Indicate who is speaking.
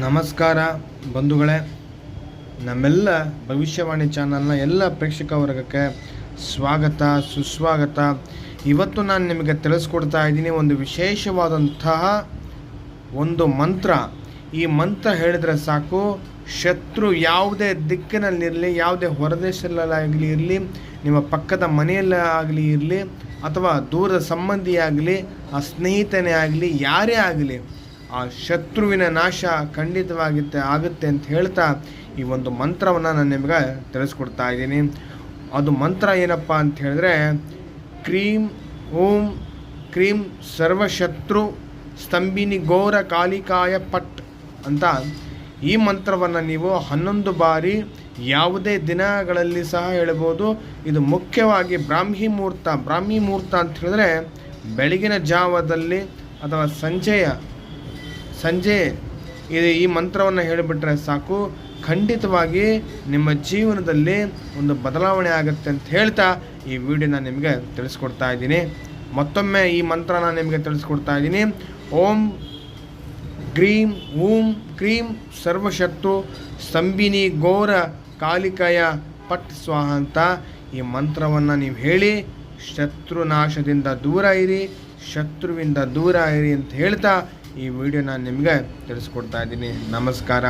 Speaker 1: ನಮಸ್ಕಾರ ಬಂಧುಗಳೇ. ನಮ್ಮೆಲ್ಲ ಭವಿಷ್ಯವಾಣಿ ಚಾನಲ್ನ ಎಲ್ಲ ಪ್ರೇಕ್ಷಕ ವರ್ಗಕ್ಕೆ ಸ್ವಾಗತ, ಸುಸ್ವಾಗತ. ಇವತ್ತು ನಾನು ನಿಮಗೆ ತಿಳಿಸ್ಕೊಡ್ತಾ ಇದ್ದೀನಿ ಒಂದು ವಿಶೇಷವಾದಂತಹ ಒಂದು ಮಂತ್ರ. ಈ ಮಂತ್ರ ಹೇಳಿದರೆ ಸಾಕು, ಶತ್ರು ಯಾವುದೇ ದಿಕ್ಕಿನಲ್ಲಿರಲಿ ಯಾವುದೇ ಹೊರದೇಶದಲ್ಲಾಗಲಿ ಇರಲಿ, ನಿಮ್ಮ ಪಕ್ಕದ ಮನೆಯಲ್ಲೇ ಆಗಲಿ ಇರಲಿ, ಅಥವಾ ದೂರದ ಸಂಬಂಧಿಯಾಗಲಿ, ಆ ಸ್ನೇಹಿತನೇ ಆಗಲಿ, ಯಾರೇ ಆಗಲಿ ಆ ಶತ್ರುವಿನ ನಾಶ ಖಂಡಿತವಾಗಿತ್ತೆ, ಆಗುತ್ತೆ ಅಂತ ಹೇಳ್ತಾ ಈ ಒಂದು ಮಂತ್ರವನ್ನು ನಾನು ನಿಮಗೆ ತಿಳಿಸ್ಕೊಡ್ತಾ ಇದ್ದೀನಿ. ಅದು ಮಂತ್ರ ಏನಪ್ಪ ಅಂತ ಹೇಳಿದ್ರೆ, ಕ್ರೀಂ ಓಂ ಕ್ರೀಂ ಸರ್ವಶತ್ರು ಸ್ತಂಭಿನಿ ಘೋರ ಕಾಲಿಕಾಯ ಪಟ್ ಅಂತ ಈ ಮಂತ್ರವನ್ನು ನೀವು ಹನ್ನೊಂದು ಬಾರಿ ಯಾವುದೇ ದಿನಗಳಲ್ಲಿ ಸಹ ಹೇಳ್ಬೋದು. ಇದು ಮುಖ್ಯವಾಗಿ ಬ್ರಾಹ್ಮಿ ಮುಹೂರ್ತ ಬ್ರಾಹ್ಮಿ ಮುಹೂರ್ತ ಅಂತ ಹೇಳಿದ್ರೆ ಬೆಳಗಿನ ಜಾವದಲ್ಲಿ ಅಥವಾ ಸಂಜೆಯ ಸಂಜೆ ಇದು ಈ ಮಂತ್ರವನ್ನು ಹೇಳಿಬಿಟ್ರೆ ಸಾಕು. ಖಂಡಿತವಾಗಿ ನಿಮ್ಮ ಜೀವನದಲ್ಲಿ ಒಂದು ಬದಲಾವಣೆ ಆಗುತ್ತೆ ಅಂತ ಹೇಳ್ತಾ ಈ ವಿಡಿಯೋನ ನಿಮಗೆ ತಿಳಿಸ್ಕೊಡ್ತಾ ಇದ್ದೀನಿ. ಮತ್ತೊಮ್ಮೆ ಈ ಮಂತ್ರನ ನಿಮಗೆ ತಿಳಿಸ್ಕೊಡ್ತಾ ಇದ್ದೀನಿ. ಓಂ ಗ್ರೀಂ ಓಂ ಕ್ರೀಂ ಸರ್ವಶತ್ರು ಸಂಬಿನಿ ಘೋರ ಕಾಲಿಕಯ ಪಟ್ ಸ್ವಾಹ ಅಂತ ಈ ಮಂತ್ರವನ್ನು ನೀವು ಹೇಳಿ ಶತ್ರುನಾಶದಿಂದ ದೂರ ಇರಿ, ಶತ್ರುವಿಂದ ದೂರ ಇರಿ ಅಂತ ಹೇಳ್ತಾ ಈ ವಿಡಿಯೋ ನಾನು ನಿಮಗೆ ತಿಳಿಸ್ಕೊಡ್ತಾ ಇದ್ದೀನಿ. ನಮಸ್ಕಾರ.